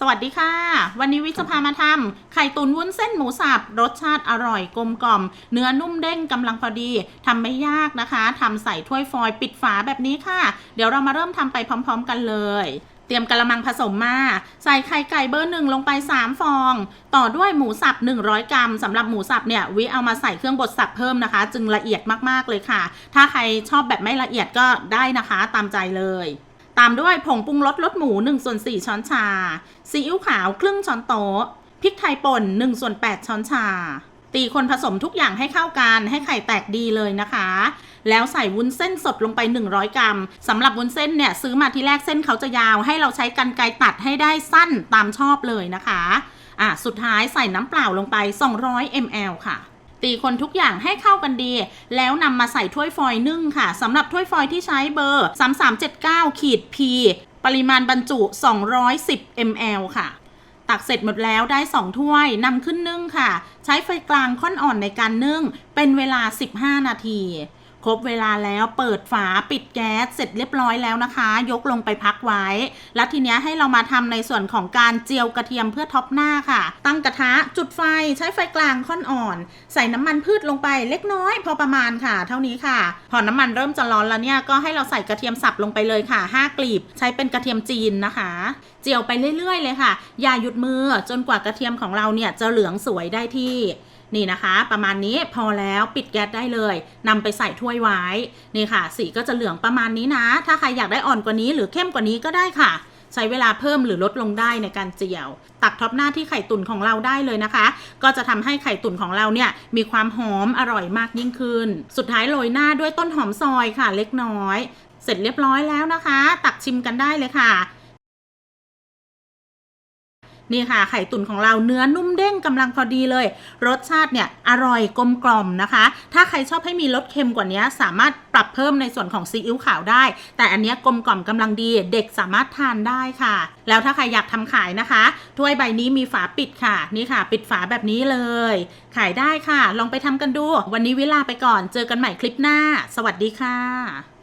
สวัสดีค่ะ วันนี้วิจะพามาทำไข่ตุ๋นวุ้นเส้นหมูสับรสชาติอร่อยกลมกล่อม เนื้อนุ่มเด้งกำลังพอดีทำไม่ยากนะคะทำใส่ถ้วยฟอยล์ปิดฝาแบบนี้ค่ะ เดี๋ยวเรามาเริ่มทำไปพร้อม ๆ กันเลย เตรียมกระมังผสมมา ใส่ไข่ไก่เบอร์หนึ่งลงไป 3 ฟอง ต่อด้วยหมูสับ 100 กรัมสำหรับหมูสับเนี่ยวิเอามาใส่เครื่องบดสับเพิ่มนะคะ จึงละเอียดมากๆเลยค่ะ ถ้าใครชอบแบบไม่ละเอียดก็ได้นะคะ ตามใจเลย ตามด้วยผงปรุงรสรสหมู1ส่วน4ช้อนชา ซีอิ๊วขาวครึ่งช้อนโต๊ะ พริกไทยป่น1ส่วน8ช้อนชา ตีคนผสมทุกอย่างให้เข้ากันให้ไข่แตกดีเลยนะคะ แล้วใส่วุ้นเส้นสดลงไป 100 กรัมสำหรับวุ้นเส้นเนี่ยซื้อมาทีแรกเส้นเขาจะยาวให้เราใช้กันไกรตัดให้ได้สั้นตามชอบเลยนะคะ อะสุดท้ายใส่น้ำเปล่าลงไป 200 ml ค่ะ ตีคนทุกอย่างให้เข้ากันดี แล้วนำมาใส่ถ้วยฟอยล์นึ่งค่ะสำหรับถ้วยฟอยล์ที่ใช้เบอร์ 3379ขีด P ปริมาณบรรจุ 210 ml ค่ะ ตักเสร็จหมดแล้วได้ 2 ถ้วยนำขึ้นนึ่งค่ะ ใช้ไฟกลางค่อนอ่อนในการนึ่ง เป็นเวลา 15 นาที ครบเวลาแล้วเปิดฝาปิดแก๊สเสร็จเรียบร้อยแล้วนะคะ ยกลงไปพักไว้ แล้วทีเนี้ยให้เรามาทำในส่วนของการเจียวกระเทียมเพื่อท็อปหน้าค่ะ ตั้งกระทะจุดไฟใช้ไฟกลางค่อนอ่อน ใส่น้ำมันพืชลงไปเล็กน้อย พอประมาณค่ะ เท่านี้ค่ะ พอน้ำมันเริ่มจะร้อนแล้วเนี่ยก็ให้เราใส่กระเทียมสับลงไปเลยค่ะ5กลีบใช้เป็นกระเทียมจีนนะคะ เจียวไปเรื่อยๆ เลยค่ะ อย่าหยุดมือจนกว่ากระเทียมของเราเนี่ยจะเหลืองสวยได้ที่ นี่นะคะ ประมาณนี้พอแล้วปิดแก๊สได้เลยนำไปใส่ถ้วยไว้นี่ค่ะ สีก็จะเหลืองประมาณนี้นะ ถ้าใครอยากได้อ่อนกว่านี้หรือเข้มกว่านี้ก็ได้ค่ะ ใช้เวลาเพิ่มหรือลดลงได้ในการเจียว ตักท็อปหน้าที่ไข่ตุ๋นของเราได้เลยนะคะ ก็จะทำให้ไข่ตุ๋นของเราเนี่ยมีความหอมอร่อยมากยิ่งขึ้น สุดท้ายโรยหน้าด้วยต้นหอมซอยค่ะ เล็กน้อย เสร็จเรียบร้อยแล้วนะคะ ตักชิมกันได้เลยค่ะ นี่ค่ะไข่ตุ๋นของเราเนื้อนุ่มเด้งกำลังพอดีเลย รสชาติเนี่ยอร่อยกลมกล่อมนะคะ ถ้าใครชอบให้มีรสเค็มกว่านี้สามารถปรับเพิ่มในส่วนของซีอิ๊วขาวได้ แต่อันนี้กลมกล่อมกำลังดีเด็กสามารถทานได้ค่ะ แล้วถ้าใครอยากทำขายนะคะถ้วยใบนี้มีฝาปิดค่ะ นี่ค่ะ ปิดฝาแบบนี้เลย ขายได้ค่ะ ลองไปทำกันดู วันนี้เวลาไปก่อนเจอกันใหม่คลิปหน้า สวัสดีค่ะ